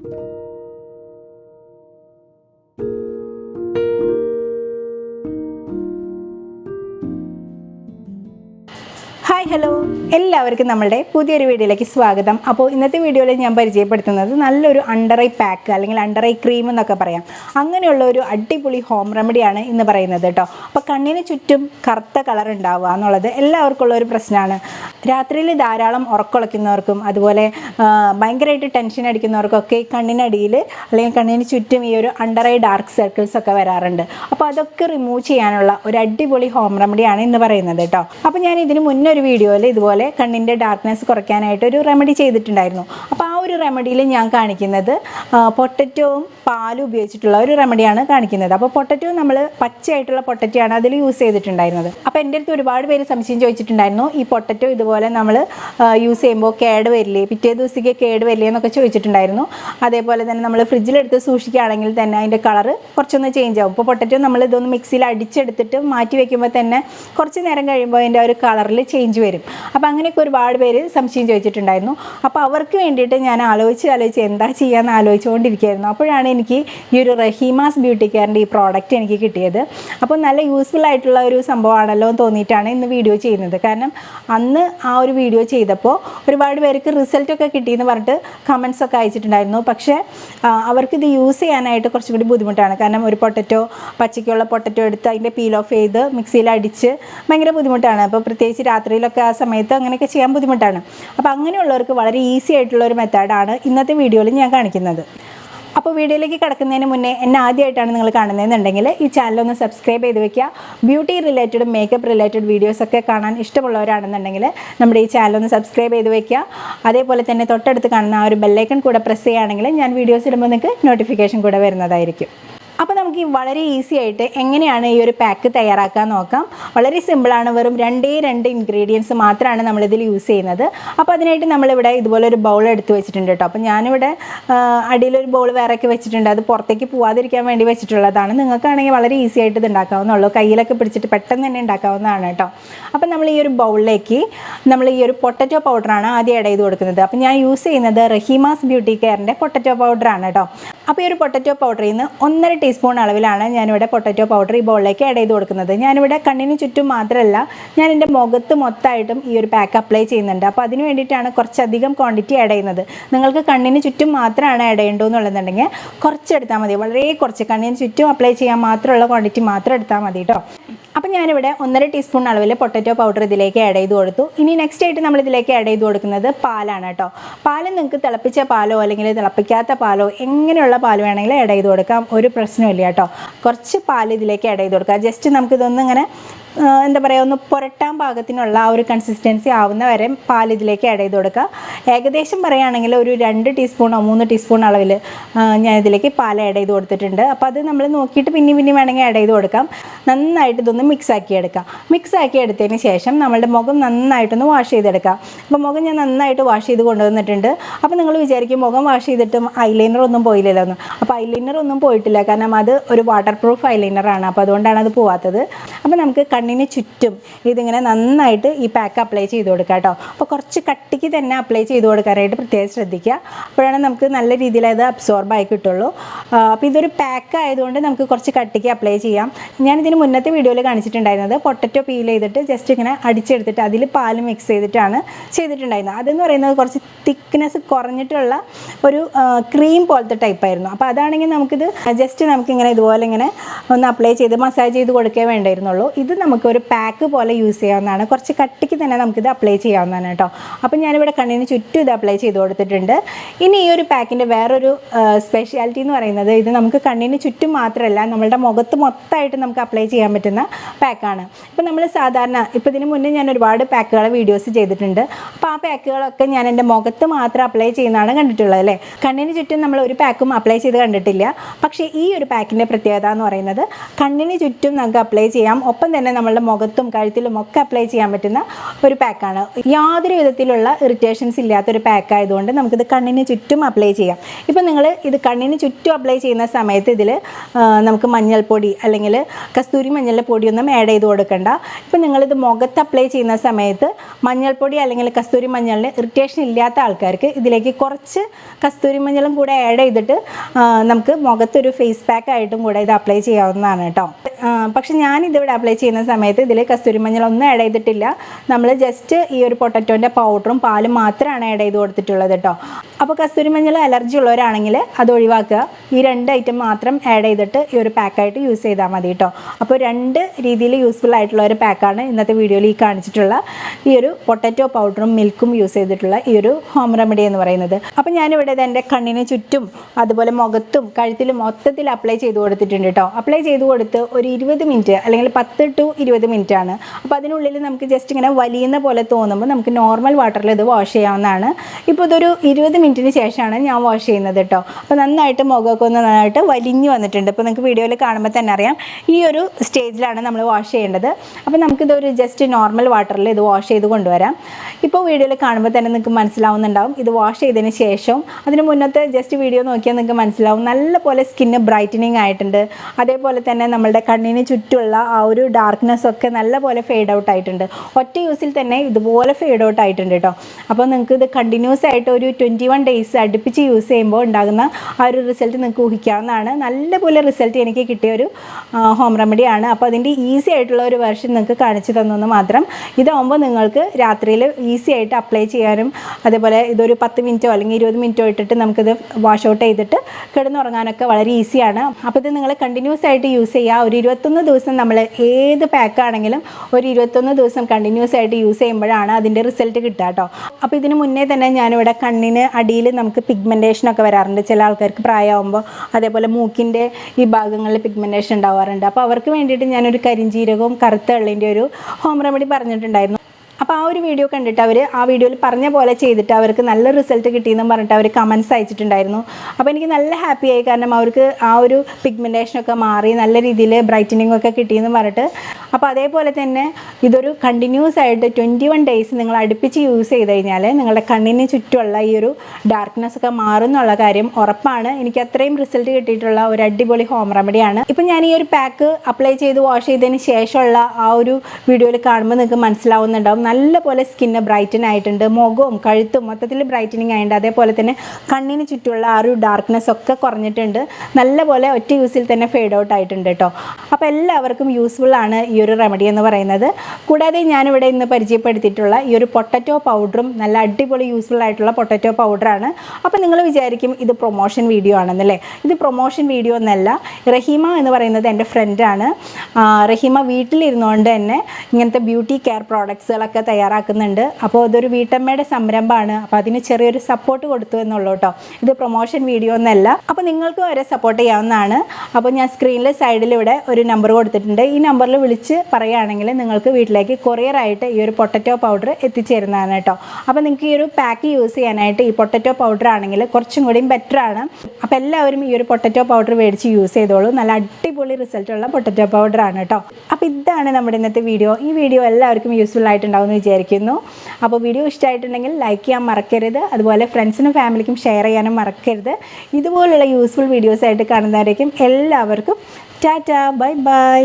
Thank you. Hello. എല്ലാവർക്കും നമ്മളുടെ പുതിയൊരു വീഡിയോയിലേക്ക് സ്വാഗതം. അപ്പോൾ ഇന്നത്തെ വീഡിയോയിൽ ഞാൻ പരിചയപ്പെടുത്തുന്നത് നല്ലൊരു അണ്ടർ ഐ പാക്ക് അല്ലെങ്കിൽ അണ്ടർ ഐ ക്രീം എന്നൊക്കെ പറയാം. അങ്ങനെയുള്ള ഒരു അടിപൊളി ഹോം റെമഡിയാണ് ഇന്ന് പറയുന്നത് കേട്ടോ. അപ്പോൾ കണ്ണിന് ചുറ്റും കറുത്ത കളർ ഉണ്ടാവുക എന്നുള്ളത് എല്ലാവർക്കും ഉള്ള ഒരു പ്രശ്നമാണ്. രാത്രിയിൽ ധാരാളം ഉറക്കുളയ്ക്കുന്നവർക്കും അതുപോലെ ഭയങ്കരമായിട്ട് ടെൻഷൻ അടിക്കുന്നവർക്കൊക്കെ കണ്ണിനടിയിൽ അല്ലെങ്കിൽ കണ്ണിന് ചുറ്റും ഈ ഒരു അണ്ടർ ഐ ഡാർക്ക് സർക്കിൾസ് ഒക്കെ വരാറുണ്ട്. അപ്പോൾ അതൊക്കെ റിമൂവ് ചെയ്യാനുള്ള ഒരു അടിപൊളി ഹോം റെമഡിയാണ് ഇന്ന് പറയുന്നത് കേട്ടോ. അപ്പോൾ ഞാൻ ഇതിന് മുന്നൊരു വീഡിയോയിൽ ഇതുപോലെ കണ്ണിന്റെ ഡാർക്ക്നെസ് കുറയ്ക്കാനായിട്ട് ഒരു റെമഡി ചെയ്തിട്ടുണ്ടായിരുന്നു. അപ്പോൾ ആ ഒരു റെമഡിയിൽ ഞാൻ കാണിക്കുന്നത് പൊട്ടറ്റോവും പാലും ഉപയോഗിച്ചിട്ടുള്ള ഒരു റെമഡിയാണ് കാണിക്കുന്നത്. അപ്പോൾ പൊട്ടറ്റോ നമ്മൾ പച്ചയായിട്ടുള്ള പൊട്ടറ്റോ ആണ് അതിൽ യൂസ് ചെയ്തിട്ടുണ്ടായിരുന്നത്. അപ്പോൾ എന്റെ അടുത്ത് ഒരുപാട് പേര് സംശയം ചോദിച്ചിട്ടുണ്ടായിരുന്നു ഈ പൊട്ടറ്റോ ഇതുപോലെ നമ്മൾ യൂസ് ചെയ്യുമ്പോൾ കേട് വരില്ലേ? പിറ്റേ ദിവസത്തേക്ക് കേട് വരില്ലേ എന്നൊക്കെ ചോദിച്ചിട്ടുണ്ടായിരുന്നു. അതേപോലെ തന്നെ നമ്മൾ ഫ്രിഡ്ജിലെടുത്ത് സൂക്ഷിക്കുകയാണെങ്കിൽ തന്നെ അതിന്റെ കളറ് കുറച്ചൊന്ന് ചേഞ്ച് ആവും. ഇപ്പോൾ പൊട്ടറ്റോ നമ്മൾ ഇതൊന്ന് മിക്സിയിൽ അടിച്ചെടുത്തിട്ട് മാറ്റി വയ്ക്കുമ്പോൾ തന്നെ കുറച്ച് നേരം കഴിയുമ്പോൾ അതിന്റെ ഒരു കളറിൽ ചേഞ്ച് അപ്പോൾ അങ്ങനെയൊക്കെ ഒരുപാട് പേര് സംശയം ചോദിച്ചിട്ടുണ്ടായിരുന്നു. അപ്പോൾ അവർക്ക് വേണ്ടിയിട്ട് ഞാൻ ആലോചിച്ച് ആലോചിച്ച് എന്താ ചെയ്യാമെന്ന് ആലോചിച്ചുകൊണ്ടിരിക്കുകയായിരുന്നു. അപ്പോഴാണ് എനിക്ക് ഈ ഒരു റഹീമാസ് ബ്യൂട്ടി കെയറിന്റെ ഈ പ്രോഡക്റ്റ് എനിക്ക് കിട്ടിയത്. അപ്പോൾ നല്ല യൂസ്ഫുൾ ആയിട്ടുള്ള ഒരു സംഭവമാണല്ലോ എന്ന് തോന്നിയിട്ടാണ് ഇന്ന് വീഡിയോ ചെയ്യുന്നത്. കാരണം അന്ന് ആ ഒരു വീഡിയോ ചെയ്തപ്പോൾ ഒരുപാട് പേർക്ക് റിസൾട്ടൊക്കെ കിട്ടിയെന്ന് പറഞ്ഞിട്ട് കമൻസ് ഒക്കെ അയച്ചിട്ടുണ്ടായിരുന്നു. പക്ഷേ അവർക്ക് അവർക്കിത് യൂസ് ചെയ്യാനായിട്ട് കുറച്ചും കൂടി ബുദ്ധിമുട്ടാണ്. കാരണം ഒരു പൊട്ടറ്റോ പച്ചയ്ക്കുള്ള പൊട്ടറ്റോ എടുത്ത് അതിന്റെ പീൽ ഓഫ് ചെയ്ത് മിക്സിയിൽ അടിച്ച് ഭയങ്കര ബുദ്ധിമുട്ടാണ്. അപ്പോൾ പ്രത്യേകിച്ച് രാത്രിയിലൊക്കെ ആ സമയത്ത് അങ്ങനെയൊക്കെ ചെയ്യാൻ ബുദ്ധിമുട്ടാണ്. അപ്പോൾ അങ്ങനെയുള്ളവർക്ക് വളരെ ഈസി ആയിട്ടുള്ള ഒരു മെത്തേഡാണ് ഇന്നത്തെ വീഡിയോയിൽ ഞാൻ കാണിക്കുന്നത്. അപ്പോൾ വീഡിയോയിലേക്ക് കിടക്കുന്നതിന് മുന്നേ എന്നെ ആദ്യമായിട്ടാണ് നിങ്ങൾ കാണുന്നതെന്നുണ്ടെങ്കിൽ ഈ ചാനൽ ഒന്ന് സബ്സ്ക്രൈബ് ചെയ്ത് വെക്കുക. ബ്യൂട്ടി റിലേറ്റഡ് മേക്കപ്പ് റിലേറ്റഡ് വീഡിയോസൊക്കെ കാണാൻ ഇഷ്ടമുള്ളവരാണെന്നുണ്ടെങ്കിൽ നമ്മുടെ ഈ ചാനൽ ഒന്ന് സബ്സ്ക്രൈബ് ചെയ്ത് വെക്കുക. അതേപോലെ തന്നെ തൊട്ടടുത്ത് കാണുന്ന ആ ഒരു ബെല്ലൈക്കൺ കൂടെ പ്രസ് ചെയ്യുകയാണെങ്കിൽ ഞാൻ വീഡിയോസ് ഇടുമ്പോൾ നിങ്ങൾക്ക് നോട്ടിഫിക്കേഷൻ കൂടെ വരുന്നതായിരിക്കും. അപ്പോൾ നമുക്ക് വളരെ ഈസി ആയിട്ട് എങ്ങനെയാണ് ഈ ഒരു പാക്ക് തയ്യാറാക്കാൻ നോക്കാം. വളരെ സിമ്പിളാണ് വെറും രണ്ടേ രണ്ട് ഇൻഗ്രീഡിയൻസ് മാത്രമാണ് നമ്മളിതിൽ യൂസ് ചെയ്യുന്നത്. അപ്പോൾ അതിനായിട്ട് നമ്മളിവിടെ ഇതുപോലെ ഒരു ബൗൾ എടുത്ത് വെച്ചിട്ടുണ്ട് കേട്ടോ അപ്പോൾ ഞാനിവിടെ അടിയിലൊരു ബൗൾ വേറെയൊക്കെ വെച്ചിട്ടുണ്ട്. അത് പുറത്തേക്ക് പോവാതിരിക്കാൻ വേണ്ടി വെച്ചിട്ടുള്ളതാണ്. നിങ്ങൾക്കാണെങ്കിൽ വളരെ ഈസി ആയിട്ട് ഇത് ഉണ്ടാക്കാവുന്നുള്ളൂ കയ്യിലൊക്കെ പിടിച്ചിട്ട് പെട്ടെന്ന് തന്നെ ഉണ്ടാക്കാവുന്നതാണ് കേട്ടോ അപ്പോൾ നമ്മൾ ഈ ഒരു ബൗളിലേക്ക് നമ്മൾ ഈ ഒരു പൊട്ടറ്റോ പൗഡറാണ് ആദ്യം ആഡ് ചെയ്ത് കൊടുക്കുന്നത്. അപ്പോൾ ഞാൻ യൂസ് ചെയ്യുന്നത് റഹീമാസ് ബ്യൂട്ടി കെയറിന്റെ പൊട്ടറ്റോ പൗഡറാണ് കേട്ടോ അപ്പോൾ ഈ ഒരു പൊട്ടറ്റോ പൗഡറിൽ നിന്ന് ഒന്നര ടീസ്പൂൺ അളവിലാണ് ഞാനിവിടെ പൊട്ടറ്റോ പൗഡർ ഈ ബോളിലേക്ക് ആഡ് ചെയ്ത് കൊടുക്കുന്നത്. ഞാനിവിടെ കണ്ണിന് ചുറ്റും മാത്രമല്ല ഞാൻ എന്റെ മുഖത്ത് മൊത്തമായിട്ടും ഈ ഒരു പാക്ക് അപ്ലൈ ചെയ്യുന്നുണ്ട്. അപ്പോൾ അതിന് വേണ്ടിയിട്ടാണ് കുറച്ചധികം ക്വാണ്ടിറ്റി ആഡ് ചെയ്യുന്നത്. നിങ്ങൾക്ക് കണ്ണിന് ചുറ്റും മാത്രമാണ് ആഡ് ചെയ്യേണ്ടതെന്നുള്ളതെന്നുണ്ടെങ്കിൽ കുറച്ച് എടുത്താൽ മതി. വളരെ കുറച്ച് കണ്ണിന് ചുറ്റും അപ്ലൈ ചെയ്യാൻ മാത്രമുള്ള ക്വാണ്ടിറ്റി മാത്രം എടുത്താൽ മതി കേട്ടോ അപ്പോൾ ഞാനിവിടെ ഒന്നര ടീസ്പൂൺ അളവിൽ പൊട്ടറ്റോ പൗഡർ ഇതിലേക്ക് ആഡ് ചെയ്ത് കൊടുത്തു. ഇനി നെക്സ്റ്റ് ആയിട്ട് നമ്മൾ ഇതിലേക്ക് ആഡ് ചെയ്ത് കൊടുക്കുന്നത് പാലാണ് കേട്ടോ. പാൽ നിങ്ങൾക്ക് തിളപ്പിച്ച പാലോ അല്ലെങ്കിൽ തിളപ്പിക്കാത്ത പാലോ എങ്ങനെയുള്ള പാൽ വേണമെങ്കിലും ആഡ് ചെയ്ത് കൊടുക്കാം. ഒരു പ്രശ്നമില്ല കേട്ടോ. കുറച്ച് പാൽ ഇതിലേക്ക് ആഡ് ചെയ്ത് കൊടുക്കുക. ജസ്റ്റ് നമുക്കിതൊന്നും ഇങ്ങനെ എന്താ പറയുക ഒന്ന് പുരട്ടാൻ പാകത്തിനുള്ള ആ ഒരു കൺസിസ്റ്റൻസി ആവുന്ന വരെ പാൽ ഇതിലേക്ക് ആഡ് ചെയ്ത് കൊടുക്കുക. ഏകദേശം പറയുകയാണെങ്കിൽ ഒരു രണ്ട് ടീസ്പൂണോ മൂന്ന് ടീസ്പൂൺ അളവിൽ ഞാൻ ഇതിലേക്ക് പാൽ ആഡ് ചെയ്ത് കൊടുത്തിട്ടുണ്ട്. അപ്പോൾ അത് നമ്മൾ നോക്കിയിട്ട് പിന്നെ പിന്നെ വേണമെങ്കിൽ ആഡ് ചെയ്ത് കൊടുക്കാം. നന്നായിട്ട് ഇതൊന്ന് മിക്സ് ആക്കി എടുക്കാം. മിക്സ് ആക്കി എടുത്തതിന് ശേഷം നമ്മളുടെ മുഖം നന്നായിട്ടൊന്ന് വാഷ് ചെയ്തെടുക്കാം. അപ്പോൾ മുഖം ഞാൻ നന്നായിട്ട് വാഷ് ചെയ്ത് കൊണ്ടുവന്നിട്ടുണ്ട്. അപ്പോൾ നിങ്ങൾ വിചാരിക്കും മുഖം വാഷ് ചെയ്തിട്ടും ഐലൈനർ ഒന്നും പോയില്ലല്ലോ എന്ന്. അപ്പോൾ ഐലൈനർ ഒന്നും പോയിട്ടില്ല. കാരണം അത് ഒരു വാട്ടർ പ്രൂഫ് ഐലൈനറാണ് അപ്പോൾ അതുകൊണ്ടാണ് അത് പോവാത്തത്. അപ്പോൾ നമുക്ക് കണ്ണിന് ചുറ്റും ഇതിങ്ങനെ നന്നായിട്ട് ഈ പാക്ക് അപ്ലൈ ചെയ്ത് കൊടുക്കുക കേട്ടോ. അപ്പോൾ കുറച്ച് കട്ടിക്ക് തന്നെ അപ്ലൈ ചെയ്ത് കൊടുക്കാനായിട്ട് പ്രത്യേകം ശ്രദ്ധിക്കുക. അപ്പോഴാണ് നമുക്ക് നല്ല രീതിയിൽ അത് അബ്സോർബ് ആയി കിട്ടുള്ളൂ. അപ്പോൾ ഇതൊരു പാക്ക് ആയതുകൊണ്ട് നമുക്ക് കുറച്ച് കട്ടിക്ക് അപ്ലൈ ചെയ്യാം. ഞാനിതിന് മുന്നത്തെ വീഡിയോയിൽ കാണിച്ചിട്ടുണ്ടായിരുന്നത് പൊട്ടറ്റോ പീൽ ചെയ്തിട്ട് ജസ്റ്റ് ഇങ്ങനെ അടിച്ചെടുത്തിട്ട് അതിൽ പാൽ മിക്സ് ചെയ്തിട്ടാണ് ചെയ്തിട്ടുണ്ടായിരുന്നത്. അതെന്ന് പറയുന്നത് കുറച്ച് തിക്നെസ് കുറഞ്ഞിട്ടുള്ള ഒരു ക്രീം പോലത്തെ ടൈപ്പ് ആയിരുന്നു. അപ്പോൾ അതാണെങ്കിൽ നമുക്കിത് ജസ്റ്റ് നമുക്കിങ്ങനെ ഇതുപോലെ ഇങ്ങനെ ഒന്ന് അപ്ലൈ ചെയ്ത് മസാജ് ചെയ്ത് കൊടുക്കേ വേണ്ടായിരുന്നുള്ളൂ. ഇത് നമുക്ക് ഒരു പാക്ക് പോലെ യൂസ് ചെയ്യാവുന്നതാണ്. കുറച്ച് കട്ടിക്ക് തന്നെ നമുക്കിത് അപ്ലൈ ചെയ്യാവുന്നതാണ് കേട്ടോ. അപ്പോൾ ഞാനിവിടെ കണ്ണിന് ചുറ്റും ഇത് അപ്ലൈ ചെയ്ത് കൊടുത്തിട്ടുണ്ട്. ഇനി ഈ ഒരു പാക്കിന്റെ വേറൊരു സ്പെഷ്യാലിറ്റി എന്ന് പറയുന്നത് ഇത് നമുക്ക് കണ്ണിന് ചുറ്റും മാത്രമല്ല നമ്മളുടെ മുഖത്ത് മൊത്തമായിട്ട് നമുക്ക് അപ്ലൈ ചെയ്യാൻ പറ്റുന്ന പാക്കാണ് ഇപ്പോൾ നമ്മൾ സാധാരണ ഇപ്പോൾ ഇതിന് മുന്നേ ഞാൻ ഒരുപാട് പാക്കുകൾ വീഡിയോസ് ചെയ്തിട്ടുണ്ട്. അപ്പോൾ ആ പാക്കുകളൊക്കെ ഞാൻ എന്റെ മുഖത്ത് മാത്രം അപ്ലൈ ചെയ്യുന്നതാണ് കണ്ടിട്ടുള്ളത് അല്ലേ? കണ്ണിന് ചുറ്റും നമ്മൾ ഒരു പാക്കും അപ്ലൈ ചെയ്ത് കണ്ടിട്ടില്ല. പക്ഷേ ഈ ഒരു പാക്കിന്റെ പ്രത്യേകത എന്ന് പറയുന്നത് കണ്ണിന് ചുറ്റും നമുക്ക് അപ്ലൈ ചെയ്യാം. ഒപ്പം തന്നെ നമ്മളുടെ മുഖത്തും കഴുത്തിലും ഒക്കെ അപ്ലൈ ചെയ്യാൻ പറ്റുന്ന ഒരു പാക്കാണ് യാതൊരു വിധത്തിലുള്ള ഇറിറ്റേഷൻസ് ഇല്ലാത്തൊരു പാക്ക് ആയതുകൊണ്ട് നമുക്കിത് കണ്ണിന് ചുറ്റും അപ്ലൈ ചെയ്യാം. ഇപ്പം നിങ്ങൾ ഇത് കണ്ണിന് ചുറ്റും അപ്ലൈ ചെയ്യുന്ന സമയത്ത് ഇതിൽ നമുക്ക് മഞ്ഞൾപ്പൊടി അല്ലെങ്കിൽ കസ്തൂരി മഞ്ഞളിന്റെ പൊടിയൊന്നും ആഡ് ചെയ്ത് കൊടുക്കണ്ട. ഇപ്പം നിങ്ങളിത് മുഖത്ത് അപ്ലൈ ചെയ്യുന്ന സമയത്ത് മഞ്ഞൾപ്പൊടി അല്ലെങ്കിൽ കസ്തൂരി മഞ്ഞളിന് ഇറിറ്റേഷൻ ഇല്ലാത്ത ആൾക്കാർക്ക് ഇതിലേക്ക് കുറച്ച് കസ്തൂരി മഞ്ഞളും കൂടെ ആഡ് ചെയ്തിട്ട് നമുക്ക് മുഖത്തൊരു ഫേസ് പാക്ക് ആയിട്ടും കൂടെ ഇത് അപ്ലൈ ചെയ്യാവുന്നതാണ് കേട്ടോ. പക്ഷെ ഞാനിതിവിടെ അപ്ലൈ ചെയ്യുന്ന സമയത്ത് ഇതിൽ കസ്തൂരി മഞ്ഞൾ ഒന്നും ആഡ് ചെയ്തിട്ടില്ല. നമ്മൾ ജസ്റ്റ് ഈ ഒരു പൊട്ടറ്റോന്റെ പൗഡറും പാലും മാത്രമാണ് ആഡ് ചെയ്ത് കൊടുത്തിട്ടുള്ളത് കേട്ടോ അപ്പോൾ കസ്തൂരിമഞ്ഞൾ അലർജി ഉള്ളവരാണെങ്കിൽ അത് ഒഴിവാക്കുക. ഈ രണ്ട് ഐറ്റം മാത്രം ആഡ് ചെയ്തിട്ട് ഈ ഒരു പാക്കായിട്ട് യൂസ് ചെയ്താൽ മതി കേട്ടോ അപ്പോൾ രണ്ട് രീതിയിൽ യൂസ്ഫുൾ ആയിട്ടുള്ള ഒരു പാക്കാണ് ഇന്നത്തെ വീഡിയോയിൽ ഈ കാണിച്ചിട്ടുള്ള ഈ ഒരു പൊട്ടറ്റോ പൗഡറും മിൽക്കും യൂസ് ചെയ്തിട്ടുള്ള ഈ ഒരു ഹോം റെമഡി എന്ന് പറയുന്നത്. അപ്പോൾ ഞാനിവിടെ ഇത് എന്റെ കണ്ണിന് ചുറ്റും അതുപോലെ മുഖത്തും കഴുത്തിലും മൊത്തത്തിൽ അപ്ലൈ ചെയ്ത് കൊടുത്തിട്ടുണ്ട് കേട്ടോ അപ്ലൈ ചെയ്ത് കൊടുത്ത് ഒരു ഇരുപത് മിനിറ്റ് അല്ലെങ്കിൽ പത്ത് ടു ഇരുപത് മിനിറ്റ് ആണ് അപ്പോൾ അതിനുള്ളിൽ നമുക്ക് ജസ്റ്റ് ഇങ്ങനെ വലിയുന്ന പോലെ തോന്നുമ്പോൾ നമുക്ക് നോർമൽ വാട്ടറിൽ ഇത് വാഷ് ചെയ്യാവുന്നതാണ്. ഇപ്പോൾ ഇതൊരു ഇരുപത് മിനിറ്റിന് ശേഷമാണ് ഞാൻ വാഷ് ചെയ്യുന്നത് കേട്ടോ അപ്പോൾ നന്നായിട്ട് മുഖമൊക്കെ ഒന്ന് നന്നായിട്ട് വലിഞ്ഞു വന്നിട്ടുണ്ട്. ഇപ്പോൾ നിങ്ങൾക്ക് വീഡിയോയിൽ കാണുമ്പോൾ തന്നെ അറിയാം. ഈ ഒരു സ്റ്റേജിലാണ് നമ്മൾ വാഷ് ചെയ്യേണ്ടത്. അപ്പോൾ നമുക്കിതൊരു ജസ്റ്റ് നോർമൽ വാട്ടറിൽ ഇത് വാഷ് ചെയ്ത് കൊണ്ടുവരാം. ഇപ്പോൾ വീഡിയോയിൽ കാണുമ്പോൾ തന്നെ നിങ്ങൾക്ക് മനസ്സിലാവുന്നുണ്ടാവും. ഇത് വാഷ് ചെയ്തതിന് ശേഷം അതിന് മുന്നത്തെ ജസ്റ്റ് വീഡിയോ നോക്കിയാൽ നിങ്ങൾക്ക് മനസ്സിലാവും. നല്ലപോലെ സ്കിന്ന് ബ്രൈറ്റനിങ് ആയിട്ടുണ്ട്. അതേപോലെ തന്നെ നമ്മളുടെ കണ്ണിന് ചുറ്റുമുള്ള ആ ഒരു ഡാർക്ക്നെസ് ഒക്കെ നല്ല പോലെ ഫെയ്ഡ് ഔട്ട് ആയിട്ടുണ്ട്. ഒറ്റ യൂസിൽ തന്നെ ഇതുപോലെ ഫെയ്ഡ് ഔട്ട് ആയിട്ടുണ്ട് കേട്ടോ അപ്പോൾ നിങ്ങൾക്ക് ഇത് കണ്ടിന്യൂസ് ആയിട്ട് ഒരു ട്വന്റി വൺ ഡേയ്സ് അടുപ്പിച്ച് യൂസ് ചെയ്യുമ്പോൾ ഉണ്ടാകുന്ന ആ ഒരു റിസൾട്ട് നിങ്ങൾക്ക് ഊഹിക്കാവുന്നതാണ്. നല്ലപോലെ റിസൾട്ട് എനിക്ക് കിട്ടിയ ഒരു ഹോം റെമഡിയാണ് അപ്പോൾ അതിന്റെ ഈസി ആയിട്ടുള്ള ഒരു വെർഷൻ നിങ്ങൾക്ക് കാണിച്ചു തന്നെന്ന് മാത്രം ഇതാവുമ്പോൾ നിങ്ങൾക്ക് രാത്രിയിൽ ഈസി ആയിട്ട് അപ്ലൈ ചെയ്യാനും അതേപോലെ ഇതൊരു പത്ത് മിനിറ്റോ അല്ലെങ്കിൽ ഇരുപത് മിനിറ്റോ ഇട്ടിട്ട് നമുക്കിത് വാഷ് ഔട്ട് ചെയ്തിട്ട് കിടന്നുറങ്ങാനൊക്കെ വളരെ ഈസിയാണ് അപ്പോൾ ഇത് നിങ്ങൾ കണ്ടിന്യൂസ് ആയിട്ട് യൂസ് ചെയ്യുക. ഒരു ഇരുപത്തൊന്ന് ദിവസം നമ്മൾ ഏത് പാക്ക് ആണെങ്കിലും ഒരു ഇരുപത്തൊന്ന് ദിവസം കണ്ടിന്യൂസ് ആയിട്ട് യൂസ് ചെയ്യുമ്പോഴാണ് അതിന്റെ റിസൾട്ട് കിട്ടുക കേട്ടോ. അപ്പോൾ ഇതിന് മുന്നേ തന്നെ ഞാനിവിടെ കണ്ണിന് അടിയിൽ നമുക്ക് പിഗ്മെന്റേഷൻ ഒക്കെ വരാറുണ്ട്. ചില ആൾക്കാർക്ക് പ്രായമാകുമ്പോൾ അതേപോലെ മൂക്കിന്റെ ഈ ഭാഗങ്ങളിൽ പിഗ്മെന്റേഷൻ ഉണ്ടാവാറുണ്ട്. അപ്പോൾ അവർക്ക് വേണ്ടിയിട്ട് ഞാനൊരു കരിഞ്ചീരകവും കറുത്ത എള്ളിന്റെ ഒരു ഹോം റെമഡി പറഞ്ഞിട്ടുണ്ടായിരുന്നു. അപ്പോൾ ആ ഒരു വീഡിയോ കണ്ടിട്ട് അവർ ആ വീഡിയോയിൽ പറഞ്ഞ പോലെ ചെയ്തിട്ട് അവർക്ക് നല്ല റിസൾട്ട് കിട്ടിയെന്ന് പറഞ്ഞിട്ട് അവർ കമൻസ് അയച്ചിട്ടുണ്ടായിരുന്നു. അപ്പോൾ എനിക്ക് നല്ല ഹാപ്പി ആയി. കാരണം അവർക്ക് ആ ഒരു പിഗ്മെന്റേഷനൊക്കെ മാറി നല്ല രീതിയിൽ ബ്രൈറ്റനിങ് ഒക്കെ കിട്ടിയെന്ന് പറഞ്ഞിട്ട്. അപ്പോൾ അതേപോലെ തന്നെ ഇതൊരു കണ്ടിന്യൂസ് ആയിട്ട് ട്വന്റി വൺ ഡേയ്സ് നിങ്ങൾ അടുപ്പിച്ച് യൂസ് ചെയ്ത് കഴിഞ്ഞാൽ നിങ്ങളുടെ കണ്ണിന് ചുറ്റുമുള്ള ഈ ഒരു ഡാർക്ക്നെസ് ഒക്കെ മാറുന്നുള്ള കാര്യം ഉറപ്പാണ്. എനിക്ക് അത്രയും റിസൾട്ട് കിട്ടിയിട്ടുള്ള ഒരു അടിപൊളി ഹോം റെമഡിയാണ് ഇപ്പം ഞാൻ ഈ ഒരു പാക്ക് അപ്ലൈ ചെയ്ത് വാഷ് ചെയ്തതിന് ശേഷമുള്ള ആ ഒരു വീഡിയോയിൽ കാണുമ്പോൾ നിങ്ങൾക്ക് മനസ്സിലാവുന്നുണ്ടാവും. നല്ല പോലെ സ്കിന്ന് ബ്രൈറ്റൻ ആയിട്ടുണ്ട്. മുഖവും കഴുത്തും മൊത്തത്തിൽ ബ്രൈറ്റനിങ് ആയിട്ടുണ്ട്. അതേപോലെ തന്നെ കണ്ണിന് ചുറ്റുമുള്ള ആ ഒരു ഡാർക്ക്നെസ് ഒക്കെ കുറഞ്ഞിട്ടുണ്ട്. നല്ലപോലെ ഒറ്റ യൂസിൽ തന്നെ ഫെയ്ഡ് ഔട്ട് ആയിട്ടുണ്ട് കേട്ടോ അപ്പോൾ എല്ലാവർക്കും യൂസ്ഫുൾ ആണ് ഈ ഒരു റെമഡി എന്ന് പറയുന്നത്. കൂടാതെ ഞാനിവിടെ ഇന്ന് പരിചയപ്പെടുത്തിയിട്ടുള്ള ഈ ഒരു പൊട്ടറ്റോ പൗഡറും നല്ല അടിപൊളി യൂസ്ഫുൾ ആയിട്ടുള്ള പൊട്ടറ്റോ പൗഡറാണ് അപ്പോൾ നിങ്ങൾ വിചാരിക്കും ഇത് പ്രൊമോഷൻ വീഡിയോ ആണെന്നല്ലേ? ഇത് പ്രൊമോഷൻ വീഡിയോ എന്നല്ല റഹീമ എന്ന് പറയുന്നത് എന്റെ ഫ്രണ്ടാണ് റഹീമ വീട്ടിലിരുന്നുകൊണ്ട് തന്നെ ഇങ്ങനത്തെ ബ്യൂട്ടി കെയർ പ്രോഡക്ട്സുകളൊക്കെ തയ്യാറാക്കുന്നുണ്ട്. അപ്പോൾ അതൊരു വീട്ടമ്മയുടെ സംരംഭമാണ്. അപ്പോൾ അതിന് ചെറിയൊരു സപ്പോർട്ട് കൊടുത്തു എന്നുള്ളൂ കേട്ടോ. ഇത് പ്രൊമോഷൻ വീഡിയോ ഒന്നല്ല. അപ്പോൾ നിങ്ങൾക്കും അവരെ സപ്പോർട്ട് ചെയ്യാവുന്നതാണ്. അപ്പോൾ ഞാൻ സ്ക്രീനിൽ സൈഡിലിവിടെ ഒരു നമ്പർ കൊടുത്തിട്ടുണ്ട്. ഈ നമ്പറിൽ വിളിച്ച് പറയുകയാണെങ്കിൽ നിങ്ങൾക്ക് വീട്ടിലേക്ക് കൊറിയറായിട്ട് ഈ ഒരു പൊട്ടറ്റോ പൗഡർ എത്തിച്ചേരുന്നതാണ് കേട്ടോ. അപ്പോൾ നിങ്ങൾക്ക് ഈ ഒരു പാക്ക് യൂസ് ചെയ്യാനായിട്ട് ഈ പൊട്ടറ്റോ പൗഡർ ആണെങ്കിൽ കുറച്ചും കൂടിയും ബെറ്റർ ആണ്. അപ്പോൾ എല്ലാവരും ഈ ഒരു പൊട്ടറ്റോ പൗഡർ മേടിച്ച് യൂസ് ചെയ്തോളൂ. നല്ല അടിപൊളി റിസൾട്ടുള്ള പൊട്ടറ്റോ പൗഡർ ആണ് കേട്ടോ അപ്പോൾ ഇതാണ് നമ്മുടെ ഇന്നത്തെ വീഡിയോ. ഈ വീഡിയോ എല്ലാവർക്കും യൂസ്ഫുൾ ആയിട്ടുണ്ടാവും എന്ന് വിചാരിക്കുന്നു. അപ്പോൾ വീഡിയോ ഇഷ്ടമായിട്ടുണ്ടെങ്കിൽ ലൈക്ക് ചെയ്യാൻ മറക്കരുത്. അതുപോലെ ഫ്രണ്ട്സിനും ഫാമിലിക്കും ഷെയർ ചെയ്യാനും മറക്കരുത്. ഇതുപോലുള്ള യൂസ്ഫുൾ വീഡിയോസ് ആയിട്ട് കാണുന്നവരേക്കും എല്ലാവർക്കും ടാറ്റ ബൈ ബൈ.